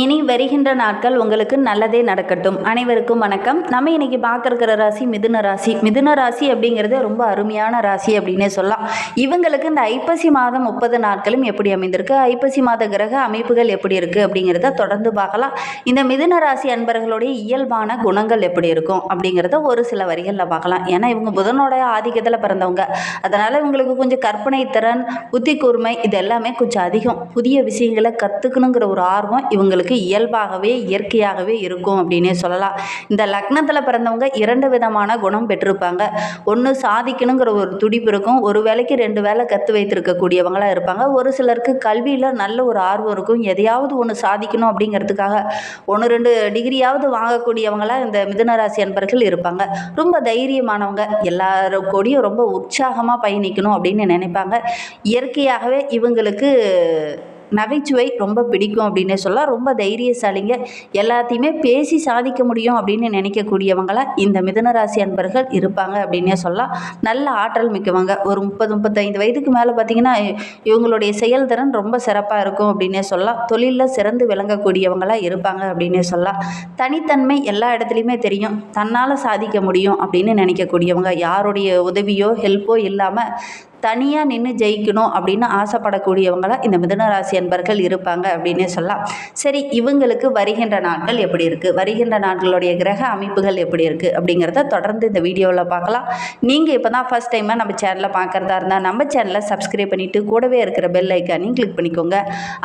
இனி வருகின்ற நாட்கள் உங்களுக்கு நல்லதே நடக்கட்டும். அனைவருக்கும் வணக்கம். நம்ம இன்னைக்கு பார்க்கறக்கிற ராசி மிதுன ராசி. மிதுன ராசி அப்படிங்கிறது ரொம்ப அருமையான ராசி அப்படின்னே சொல்லலாம். இவங்களுக்கு இந்த ஐப்பசி மாதம் முப்பது நாட்களும் எப்படி அமைந்திருக்கு? ஐப்பசி மாத கிரக அமைப்புகள் எப்படி இருக்குது அப்படிங்கிறத தொடர்ந்து பார்க்கலாம். இந்த மிதுன ராசி அன்பர்களுடைய இயல்பான குணங்கள் எப்படி இருக்கும் அப்படிங்கிறத ஒரு சில வரிகளில் பார்க்கலாம். ஏன்னா இவங்க புதனோட ஆதிக்கத்தில் பிறந்தவங்க. அதனால் இவங்களுக்கு கொஞ்சம் கற்பனை திறன் புத்தி கூர்மை இது எல்லாமே கொஞ்சம் அதிகம். புதிய விஷயங்களை கற்றுக்கணுங்கிற ஒரு ஆர்வம் இவங்களுக்கு இயல்பாகவே இயற்கையாகவே இருக்கும் அப்படின்னே சொல்லலாம். இந்த லக்னத்தில் பிறந்தவங்க இரண்டு விதமான குணம் பெற்றிருப்பாங்க. ஒன்று சாதிக்கணுங்கிற ஒரு துடிப்பு இருக்கும். ஒரு வேலைக்கு ரெண்டு வேலை கற்று வைத்திருக்கக்கூடியவங்களாக இருப்பாங்க. ஒரு சிலருக்கு கல்வியில் நல்ல ஒரு ஆர்வம் இருக்கும். எதையாவது ஒன்று சாதிக்கணும் அப்படிங்கிறதுக்காக ஒன்று ரெண்டு டிகிரியாவது வாங்கக்கூடியவங்களாக இந்த மிதுனராசி அன்பர்கள் இருப்பாங்க. ரொம்ப தைரியமானவங்க. எல்லாரும் கூடயும் ரொம்ப உற்சாகமாக பயணிக்கணும் அப்படின்னு நினைப்பாங்க. இயற்கையாகவே இவங்களுக்கு நகைச்சுவை ரொம்ப பிடிக்கும் அப்படின்னே சொல்லலாம். ரொம்ப தைரியசாலிங்க. எல்லாத்தையுமே பேசி சாதிக்க முடியும் அப்படின்னு நினைக்கக்கூடியவங்களாக இந்த மிதனராசி அன்பர்கள் இருப்பாங்க அப்படின்னே சொல்லலாம். நல்ல ஆற்றல் மிக்கவங்க. ஒரு முப்பது முப்பத்தைந்து வயதுக்கு மேலே பார்த்தீங்கன்னா இவங்களுடைய செயல்திறன் ரொம்ப சிறப்பாக இருக்கும் அப்படின்னே சொல்லலாம். தொழிலில் சிறந்து விளங்கக்கூடியவங்களாக இருப்பாங்க அப்படின்னே சொல்லலாம். தனித்தன்மை எல்லா இடத்துலையுமே தெரியும். தன்னால் சாதிக்க முடியும் அப்படின்னு நினைக்கக்கூடியவங்க யாருடைய உதவியோ ஹெல்ப்போ இல்லாமல் தனியாக நின்று ஜெயிக்கணும் அப்படின்னு ஆசைப்படக்கூடியவங்களாக இந்த மிதுனராசி அன்பர்கள் இருப்பாங்க அப்படின்னே சொல்லலாம். சரி இவங்களுக்கு வருகின்ற நாட்கள் எப்படி இருக்குது வருகின்ற நாட்களுடைய கிரக அமைப்புகள் எப்படி இருக்குது அப்படிங்கிறத தொடர்ந்து இந்த வீடியோவில் பார்க்கலாம். நீங்கள் இப்போ தான் ஃபஸ்ட் டைமாக நம்ம சேனலை பார்க்குறதா இருந்தால் நம்ம சேனலை சப்ஸ்கிரைப் பண்ணிவிட்டு கூடவே இருக்கிற பெல் ஐக்கானையும் கிளிக் பண்ணிக்கோங்க.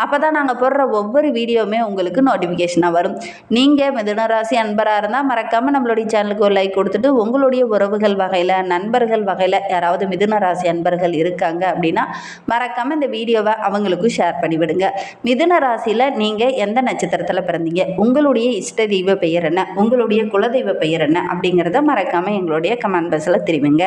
அப்போ தான் நாங்கள் போடுற ஒவ்வொரு வீடியோவுமே உங்களுக்கு நோட்டிஃபிகேஷனாக வரும். நீங்கள் மிதுனராசி அன்பராக இருந்தால் மறக்காமல் நம்மளுடைய சேனலுக்கு ஒரு லைக் கொடுத்துட்டு உங்களுடைய உறவுகள் வகையில் நண்பர்கள் வகையில் யாராவது மிதுன ராசி அன்பர்கள் இருக்காங்க அப்படின்னா மறக்காமல் இந்த வீடியோவை அவங்களுக்கும் ஷேர் பண்ணிவிடுங்க. மிதுன ராசியில் நீங்கள் எந்த நட்சத்திரத்தில் பிறந்தீங்க? உங்களுடைய இஷ்ட தெய்வ பெயர் என்ன? உங்களுடைய குலதெய்வ பெயர் என்ன? அப்படிங்கிறத மறக்காமல் எங்களுடைய கமெண்ட் பாக்ஸில் தெரிவிங்க.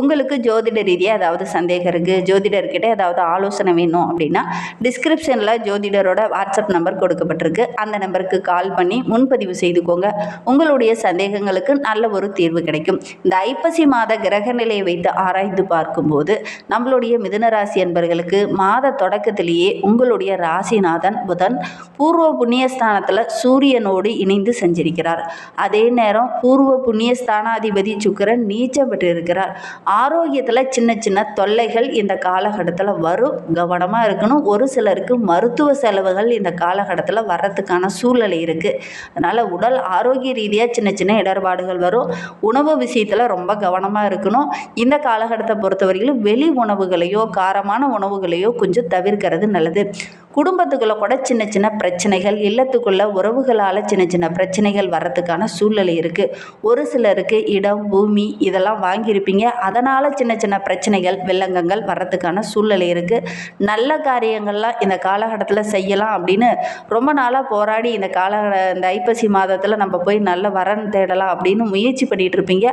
உங்களுக்கு ஜோதிட ரீதியாக ஏதாவது சந்தேகம் இருக்குது ஜோதிடர்கிட்ட ஏதாவது ஆலோசனை வேணும் அப்படின்னா டிஸ்கிரிப்ஷனில் ஜோதிடரோட வாட்ஸ்அப் நம்பர் கொடுக்கப்பட்டிருக்கு. அந்த நம்பருக்கு கால் பண்ணி முன்பதிவு செய்துக்கோங்க. உங்களுடைய சந்தேகங்களுக்கு நல்ல ஒரு தீர்வு கிடைக்கும். இந்த ஐப்பசி மாத கிரக நிலையை வைத்து ஆராய்ந்து பார்க்கும்போது நம்மளுடைய மிதுனராசி என்பர்களுக்கு மாத தொடக்கத்திலேயே உங்களுடைய ராசிநாதன் புதன் பூர்வ புண்ணியஸ்தானத்தில் சூரியனோடு இணைந்து செஞ்சிருக்கிறார். அதே நேரம் பூர்வ புண்ணியஸ்தானாதிபதி சுக்கிரன் நீச்சம் பெற்றிருக்கிறார். ஆரோக்கியத்தில் சின்ன சின்ன தொல்லைகள் இந்த காலகட்டத்தில் வரும். கவனமாக இருக்கணும். ஒரு சிலருக்கு மருத்துவ செலவுகள் இந்த காலகட்டத்தில் வர்றதுக்கான சூழ்நிலை இருக்குது அதனால் உடல் ஆரோக்கிய ரீதியாக சின்ன சின்ன இடர்பாடுகள் வரும். உணவு விஷயத்தில் ரொம்ப கவனமாக இருக்கணும். இந்த காலகட்டத்தை பொறுத்தவரையிலும் வெளி உணவுகளையோ காரமான உணவுகளையோ கொஞ்சம் தவிர்க்கிறது நல்லது. குடும்பத்துக்குள்ளே கூட சின்ன சின்ன பிரச்சனைகள் இல்லத்துக்குள்ள உறவுகளால் சின்ன சின்ன பிரச்சனைகள் வர்றதுக்கான சூழ்நிலை இருக்குது ஒரு சிலருக்கு இடம் பூமி இதெல்லாம் வாங்கியிருப்பீங்க. அதனால் சின்ன சின்ன பிரச்சனைகள் வில்லங்கங்கள் வர்றதுக்கான சூழ்நிலை இருக்குது நல்ல காரியங்கள்லாம் இந்த காலகட்டத்தில் செய்யலாம் அப்படின்னு ரொம்ப நாளாக போராடி இந்த கால இந்த ஐப்பசி மாதத்தில் நம்ம போய் நல்ல வரன் தேடலாம் அப்படின்னு முயற்சி பண்ணிகிட்டு இருப்பீங்க.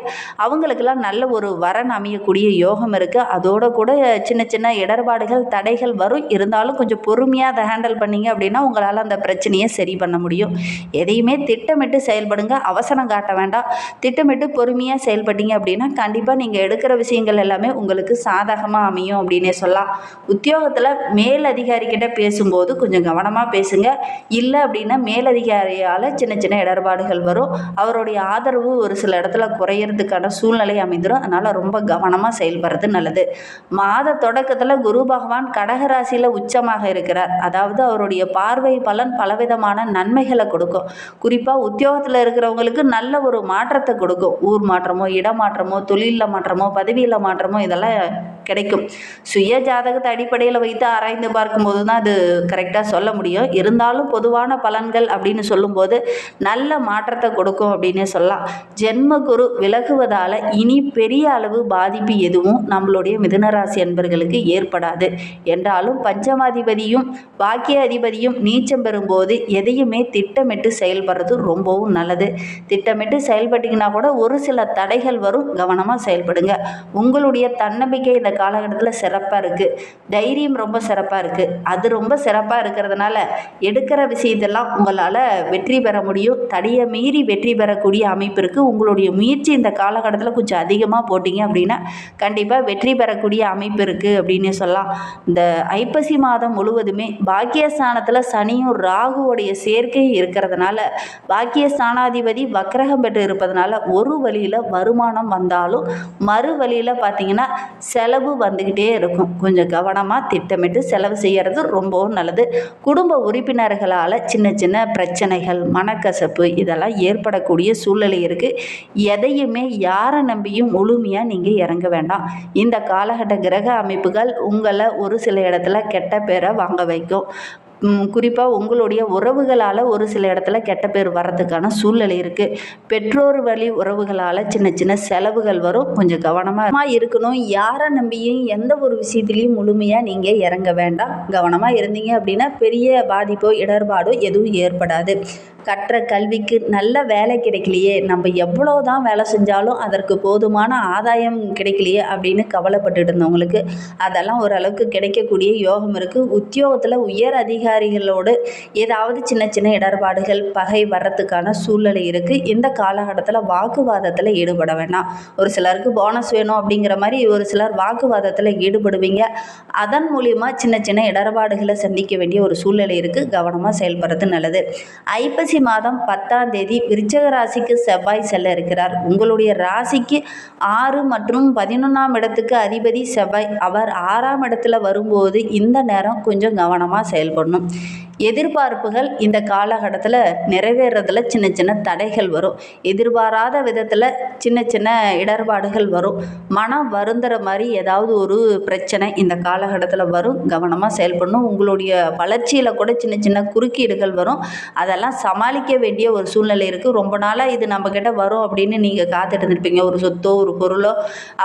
அவங்களுக்கெல்லாம் நல்ல ஒரு வரன் அமையக்கூடிய யோகம் இருக்குது அதோட கூட சின்ன சின்ன இடர்பாடுகள் தடைகள் வரும். இருந்தாலும் கொஞ்சம் பொறுமையாக அதை ஹேண்டில் பண்ணீங்க அப்படின்னா உங்களால் அந்த பிரச்சனையை சரி பண்ண முடியும். எதையுமே திட்டமிட்டு செயல்படுங்க. அவசரம் காட்ட வேண்டாம். திட்டமிட்டு பொறுமையாக செயல்பட்டீங்க அப்படின்னா கண்டிப்பாக நீங்கள் எடுக்கிற விஷயங்கள் எல்லாமே உங்களுக்கு சாதகமாக அமையும் அப்படின்னே சொல்லலாம். உத்தியோகத்தில் மேல் அதிகாரிக்கிட்ட பேசும்போது கொஞ்சம் கவனமாக பேசுங்க. இல்லை அப்படின்னா மேலதிகாரியால் சின்ன சின்ன இடர்பாடுகள் வரும். அவருடைய ஆதரவு ஒரு சில இடத்துல குறையிறதுக்கான சூழ்நிலை அமைந்துடும் அதனால் ரொம்ப கவனமாக செயல்படுறது நல்லது. மாத தொடக்கத்தில் குரு பகவான் கடகராசியில் உச்சமாக இருக்கிறார். அதாவது அவருடைய பார்வை பலன் பலவிதமான நன்மைகளை கொடுக்கும். குறிப்பாக உத்தியோகத்தில் இருக்கிறவங்களுக்கு நல்ல ஒரு மாற்றத்தை கொடுக்கும். ஊர் மாற்றமோ இடமாற்றமோ தொழிலில் மாற்றமோ பதவியில் மாற்றமோ இதெல்லாம் கிடைக்கும். சுய ஜாதகத்தை அடிப்படையில் வைத்து ஆராய்ந்து பார்க்கும்போது தான் அது கரெக்டாக சொல்ல முடியும். இருந்தாலும் பொதுவான பலன்கள் அப்படின்னு சொல்லும்போது நல்ல மாற்றத்தை கொடுக்கும் அப்படின்னே சொல்லலாம். ஜென்ம குரு விலகுவதால் இனி பெரிய அளவு பாதிப்பு எதுவும் நம்மளுடைய மிதுனராசி அன்பர்களுக்கு ஏற்படாது. என்றாலும் பஞ்சமாதிபதியும் பாக்கிய அதிபதியும் நீச்சம் பெறும்போது எதையுமே திட்டமிட்டு செயல்படுறது ரொம்பவும் நல்லது. திட்டமிட்டு செயல்பட்டீங்கன்னா கூட ஒரு சில தடைகள் வரும். கவனமாக செயல்படுங்க. உங்களுடைய தன்னம்பிக்கை இந்த காலகட்டத்தில் சிறப்பாக இருக்குது தைரியம் ரொம்ப சிறப்பாக இருக்குது அது ரொம்ப சிறப்பாக இருக்கிறதுனால எடுக்கிற விஷயத்தெல்லாம் உங்களால் வெற்றி பெற முடியும். தடையை மீறி வெற்றி பெறக்கூடிய அமைப்பு இருக்குது உங்களுடைய முயற்சி இந்த காலகட்டத்தில் கொஞ்சம் அதிகமாக போட்டிங்க அப்படின்னா கண்டிப்பாக வெற்றி பெறக்கூடிய அமைப்பு இருக்குது அப்படின்னு சொல்லலாம். இந்த ஐப்பசி மாதம் முழுவதுமே பாக்கியஸ்தானத்தில் சனியும் ராகுவோடைய சேர்க்கை இருக்கிறதுனால பாக்கியஸ்தானாதிபதி வக்ரகம் பெற்று இருப்பதனால ஒரு வழியில் வருமானம் வந்தாலும் மறு வழியில் பார்த்தீங்கன்னா செலவு வந்துக்கிட்டே இருக்கும். கொஞ்சம் கவனமாக திட்டமிட்டு செலவு செய்கிறது ரொம்பவும் நல்லது. குடும்ப உறுப்பினர்களால் சின்ன சின்ன பிரச்சனைகள் மனக்கசப்பு இதெல்லாம் ஏற்படக்கூடிய சூழ்நிலை இருக்குது எதையுமே யாரை நம்பியும் முழுமையாக நீங்கள் இறங்க வேண்டாம். இந்த காலகட்ட கிரக அமைப்புகள் உங்களை ஒரு சில இடத்துல கெட்ட பேரை வாங்க வைக்கும். குறிப்பாக உங்களுடைய உறவுகளால் ஒரு சில இடத்துல கெட்ட பேர் வர்றதுக்கான சூழ்நிலை இருக்குது பெற்றோர் வழி உறவுகளால் சின்ன சின்ன செலவுகள் வரும். கொஞ்சம் கவனமாக இருக்கணும். யாரை நம்பியும் எந்த ஒரு விஷயத்துலையும் முழுமையாக நீங்கள் இறங்க வேண்டாம். கவனமாக இருந்தீங்க அப்படின்னா பெரிய பாதிப்போ இடர்பாடோ எதுவும் ஏற்படாது. கற்ற கல்விக்கு நல்ல வேலை கிடைக்கலையே. நம்ம எவ்வளோ தான் வேலை செஞ்சாலும் அதற்கு போதுமான ஆதாயம் கிடைக்கலையே அப்படின்னு கவலைப்பட்டு இருந்தவங்களுக்கு அதெல்லாம் ஓரளவுக்கு கிடைக்கக்கூடிய யோகம் இருக்குது உத்தியோகத்தில் உயர் அதிகாரிகளோடு ஏதாவது சின்ன சின்ன இடர்பாடுகள் பகை வர்றதுக்கான சூழ்நிலை இருக்குது இந்த காலகட்டத்தில் வாக்குவாதத்தில் ஈடுபட வேண்டாம் ஒரு சிலருக்கு போனஸ் வேணும் அப்படிங்கிற மாதிரி ஒரு சிலர் வாக்குவாதத்தில் ஈடுபடுவீங்க. அதன் மூலியமாக சின்ன சின்ன இடர்பாடுகளை சந்திக்க வேண்டிய ஒரு சூழ்நிலை இருக்குது கவனமாக செயல்படுறது நல்லது. ஐப்பசி மாதம் பத்தாம் தேதி விருச்சக ராசிக்கு செவ்வாய் செல்ல இருக்கிறார். உங்களுடைய ராசிக்கு ஆறு மற்றும் பதினொன்றாம் இடத்துக்கு அதிபதி செவ்வாய். அவர் ஆறாம் இடத்துல வரும்போது இந்த நேரம் கொஞ்சம் கவனமாக செயல்படணும். 嗯 எதிர்பார்ப்புகள் இந்த காலகட்டத்தில் நிறைவேறதில் சின்ன சின்ன தடைகள் வரும். எதிர்பாராத விதத்தில் சின்ன சின்ன இடர்பாடுகள் வரும். மனம் வருந்துற மாதிரி ஏதாவது ஒரு பிரச்சனை இந்த காலகட்டத்தில் வரும். கவனமாக செயல்படணும். உங்களுடைய வளர்ச்சியில் கூட சின்ன சின்ன குறுக்கீடுகள் வரும். அதெல்லாம் சமாளிக்க வேண்டிய ஒரு சூழ்நிலை இருக்குது ரொம்ப நாளாக இது நம்மக்கிட்ட வரும் அப்படின்னு நீங்கள் காத்துட்டு இருந்திருப்பீங்க ஒரு சொத்தோ ஒரு பொருளோ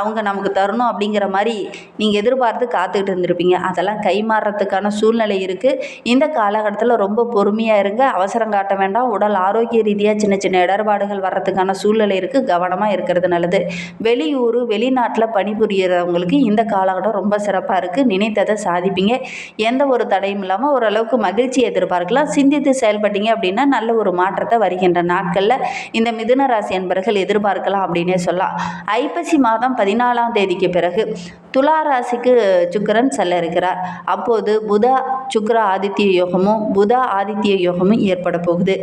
அவங்க நமக்கு தரணும் அப்படிங்கிற மாதிரி நீங்கள் எதிர்பார்த்து காத்துக்கிட்டு இருந்திருப்பீங்க அதெல்லாம் கைமாறுறதுக்கான சூழ்நிலை இருக்குது இந்த கால காலகட்டத்தில் ரொம்ப பொறுமையாக இருங்க. அவசரம் காட்ட வேண்டாம். உடல் ஆரோக்கிய ரீதியாக சின்ன சின்ன இடர்பாடுகள் வர்றதுக்கான சூழ்நிலை இருக்குது கவனமாக இருக்கிறது நல்லது. வெளியூர் வெளிநாட்டில் பணிபுரியறவங்களுக்கு இந்த காலகட்டம் ரொம்ப சிறப்பாக இருக்குது நினைத்ததை சாதிப்பீங்க. எந்த ஒரு தடையும் இல்லாமல் ஓரளவுக்கு மகிழ்ச்சி எதிர்பார்க்கலாம். சிந்தித்து செயல்பட்டீங்க அப்படின்னா நல்ல ஒரு மாற்றத்தை வருகின்ற நாட்களில் இந்த மிதுன ராசி என்பர்கள் எதிர்பார்க்கலாம் அப்படின்னே சொல்லலாம். ஐப்பசி மாதம் பதினாலாம் தேதிக்கு பிறகு துலா ராசிக்கு சுக்கரன் செல்ல இருக்கிறார் அப்போது புத சுக்கர ஆதித்ய யோகமும் புத ஆதித்ய யோகமும் ஏற்பட போகுது.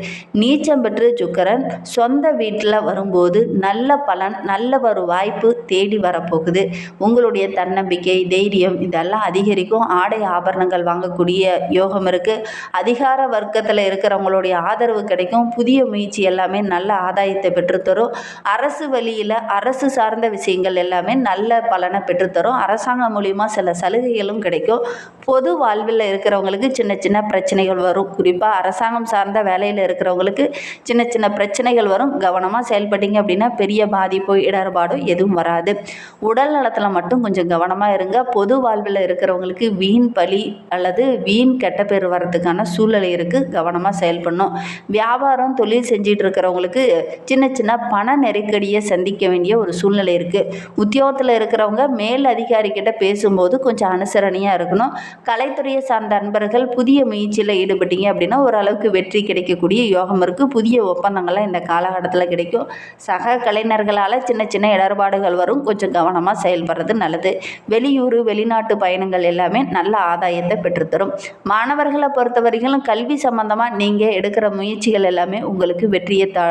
நீச்சம் பெற்று சுக்கரன் சொந்த வீட்டில் வரும்போது நல்ல பலன் நல்ல ஒரு வாய்ப்பு தேடி வரப்போகுது. உங்களுடைய தன்னம்பிக்கை தைரியம் இதெல்லாம் அதிகரிக்கும். ஆடை ஆபரணங்கள் வாங்கக்கூடிய யோகம் இருக்குது அதிகார வர்க்கத்தில் இருக்கிறவங்களுடைய ஆதரவு கிடைக்கும். புதிய முயற்சி எல்லாமே நல்ல ஆதாயத்தை பெற்றுத்தரும். அரசு வழியில் அரசு சார்ந்த விஷயங்கள் எல்லாமே நல்ல பலனை பெற்றுத்தரும். அரசாங்கம் மூலிமா சில சலுகைகளும் கிடைக்கும். பொது வாழ்வில் இருக்கிறவங்களுக்கு சின்ன சின்ன பிரச்சனைகள் வரும். குறிப்பாக அரசாங்கம் சார்ந்த வேலையில் இருக்கிறவங்களுக்கு சின்ன சின்ன பிரச்சனைகள் வரும். கவனமாக செயல்பட்டீங்க அப்படின்னா பெரிய பாதிப்போ இடர்பாடோ எதுவும் வராது. உடல் நலத்தில் மட்டும் கொஞ்சம் கவனமாக இருங்க. பொது வாழ்வில் இருக்கிறவங்களுக்கு வீண் பலி அல்லது வீண் கெட்ட பேர் வர்றதுக்கான சூழ்நிலை இருக்குது கவனமாக செயல்படணும். வியாபாரம் தொழில் செஞ்சிட்டு இருக்கிறவங்களுக்கு சின்ன சின்ன பண நெருக்கடியை சந்திக்க வேண்டிய ஒரு சூழ்நிலை இருக்குது உத்தியோகத்தில் இருக்கிறவங்க மேல் அதிகாரிக்கிட்ட பேசும்போது கொஞ்சம் அனுசரணையாக இருக்கணும். கலைத்துறையை சார்ந்த அன்பர்கள் புதிய முயற்சியில் ஈடுபட்டீங்க அப்படின்னா ஓரளவுக்கு வெற்றி கிடைக்கக்கூடிய யோகம் இருக்குது புதிய ஒப்பந்தங்கள்லாம் இந்த காலகட்டத்தில் கிடைக்கும். சக கலைஞர்களால் சின்ன சின்ன இடர்பாடுகள் வரும். கொஞ்சம் கவனமாக செயல்படுறது நல்லது. வெளியூர் வெளிநாட்டு பயணங்கள் எல்லாமே நல்ல ஆதாயத்தை பெற்றுத்தரும். மாணவர்களை பொறுத்தவரைக்கும் கல்வி சம்பந்தமாக நீங்கள் எடுக்கிற முயற்சிகள் எல்லாமே உங்களுக்கு வெற்றியை த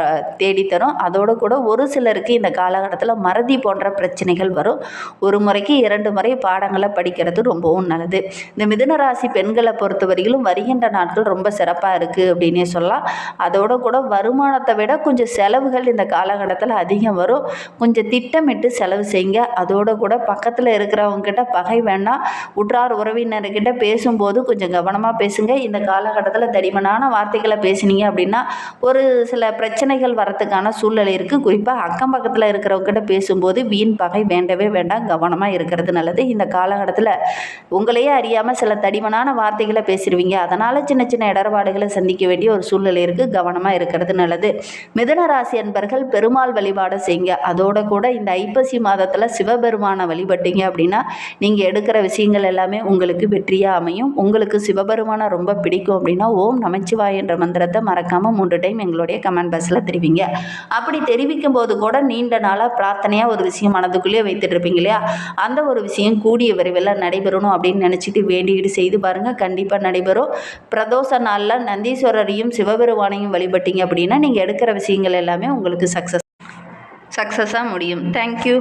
தேடித்தரும். அதோடு கூட ஒரு சிலருக்கு இந்த காலகட்டத்தில் மறதி போன்ற பிரச்சனைகள் வரும். ஒரு முறைக்கு இரண்டு முறை பாடங்களை படிக்கிறது ரொம்பவும் நல்லது. இந்த மிதுன ராசி பெண்களை பொறுத்தவரையிலும் வருகின்ற நாட்கள் ரொம்ப சிறப்பாக இருக்குது அப்படின்னே சொல்லலாம். அதோட கூட வருமானத்தை விட கொஞ்சம் செலவுகள் இந்த காலகட்டத்தில் அதிகம் வரும். கொஞ்சம் திட்டமிட்டு செலவு செய்யுங்க. அதோட கூட பக்கத்தில் இருக்கிறவங்கக்கிட்ட பகை வேண்டாம் உற்றார் உறவினர்கிட்ட பேசும்போது கொஞ்சம் கவனமாக பேசுங்க. இந்த காலகட்டத்தில் தடிமனான வார்த்தைகளை பேசுனீங்க அப்படின்னா ஒரு சில பிரச்சனைகள் வரத்துக்கான சூழ்நிலை இருக்குது குறிப்பாக அக்கம் பக்கத்தில் இருக்கிறவங்ககிட்ட பேசும்போது வீண் பகை வேண்டவே வேண்டாம். கவனமாக இருக்கிறது நல்லது. இந்த காலகட்டத்தில் உங்களையே அறியாமல் சில தடிமனான வார்த்தைகளை பேசிடுவீங்க அதனால் சின்ன சின்ன இடர்பாடுகளை சந்திக்க வேண்டிய ஒரு சூழ்நிலை இருக்குது கவனமாக இருக்கிறது நல்லது. மிதன ராசி அன்பர்கள் பெருமாள் வழிபாடு செய்யுங்க. அதோட கூட இந்த ஐப்பசி மாதத்தில் சிவபெருமானை வழிபட்டீங்க அப்படின்னா நீங்கள் எடுக்கிற விஷயங்கள் எல்லாமே உங்களுக்கு வெற்றியாக அமையும். உங்களுக்கு சிவபெருமானை ரொம்ப பிடிக்கும் அப்படின்னா ஓம் நமச்சிவாய் என்ற மந்திரத்தை மறக்காமல் மூன்று டைம் எங்களுடைய கமெண்ட் பாக்ஸில் தெரிவிங்க. அப்படி தெரிவிக்கும் போது கூட நீண்ட நாளாக பிரார்த்தனையாக ஒரு விஷயம் மனதுக்குள்ளேயே வைத்துட்டு இருப்பீங்க இல்லையா? அந்த அந்த ஒரு விஷயம் கூடிய விரைவில் நடைபெறணும் அப்படின்னு நினச்சிட்டு வேண்டிக்கிட்டு செய்து பாருங்கள் கண்டிப்பாக நடைபெறும். பிரதோஷ நாளில் நந்தீஸ்வரரையும் சிவபெருமானையும் வழிபட்டீங்க அப்படின்னா நீங்கள் எடுக்கிற விஷயங்கள் எல்லாமே உங்களுக்கு சக்ஸஸ் சக்ஸஸாக முடியும். தேங்க்யூ